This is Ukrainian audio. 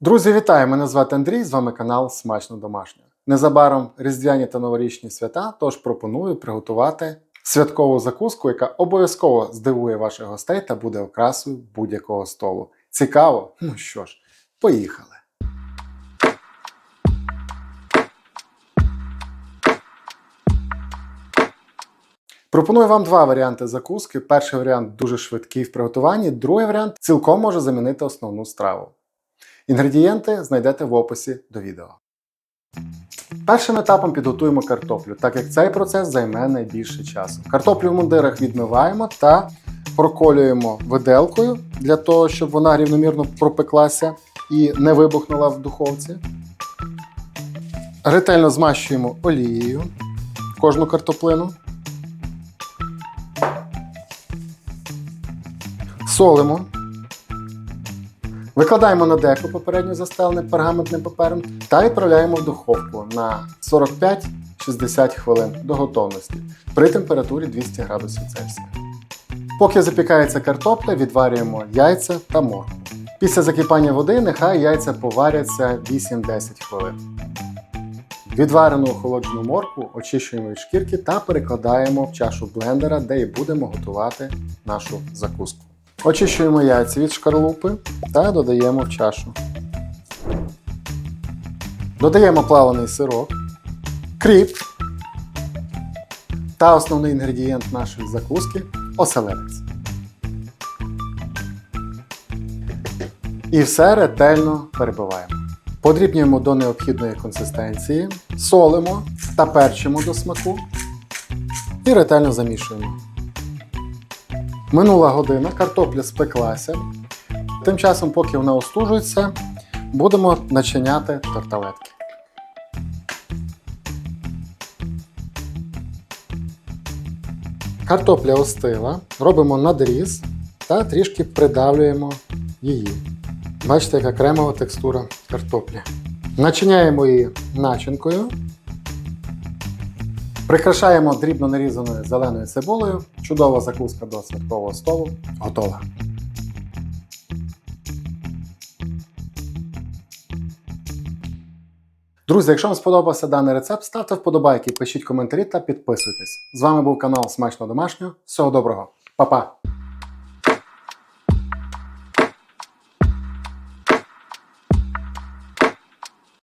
Друзі, вітаю! Мене звати Андрій. З вами канал Смачно Домашньо. Незабаром різдвяні та новорічні свята, тож пропоную приготувати святкову закуску, яка обов'язково здивує ваших гостей та буде окрасою будь-якого столу. Цікаво? Ну що ж, поїхали! Пропоную вам два варіанти закуски. Перший варіант дуже швидкий в приготуванні, другий варіант цілком може замінити основну страву. Інгредієнти знайдете в описі до відео. Першим етапом підготуємо картоплю, так як цей процес займе найбільше часу. Картоплю в мундирах відмиваємо та проколюємо виделкою для того, щоб вона рівномірно пропеклася і не вибухнула в духовці. Ретельно змащуємо олією кожну картоплину. Солимо. Викладаємо на деко попередньо застелене пергаментним папером та відправляємо в духовку на 45-60 хвилин до готовності при температурі 200 градусів Цельсія. Поки запікається картопля, відварюємо яйця та моркву. Після закипання води нехай яйця поваряться 8-10 хвилин. Відварену охолоджену моркву очищуємо від шкірки та перекладаємо в чашу блендера, де і будемо готувати нашу закуску. Очищуємо яйця від шкарлупи та додаємо в чашу. Додаємо плаваний сирок, кріп та основний інгредієнт нашої закуски оселедець. І все ретельно перебиваємо. Подрібнюємо до необхідної консистенції, солимо та перчимо до смаку і ретельно замішуємо. Минула година, картопля спеклася. Тим часом, поки вона остужується, будемо начиняти тарталетки. Картопля остила, робимо надріз та трішки придавлюємо її. Бачите, яка кремова текстура картоплі. Начиняємо її начинкою. Прикрашаємо дрібно нарізаною зеленою цибулею. Чудова закуска до святкового столу. Готова. Друзі, якщо вам сподобався даний рецепт, ставте вподобайки, пишіть коментарі та підписуйтесь. З вами був канал Смачно Домашнього. Всього доброго, Па-па!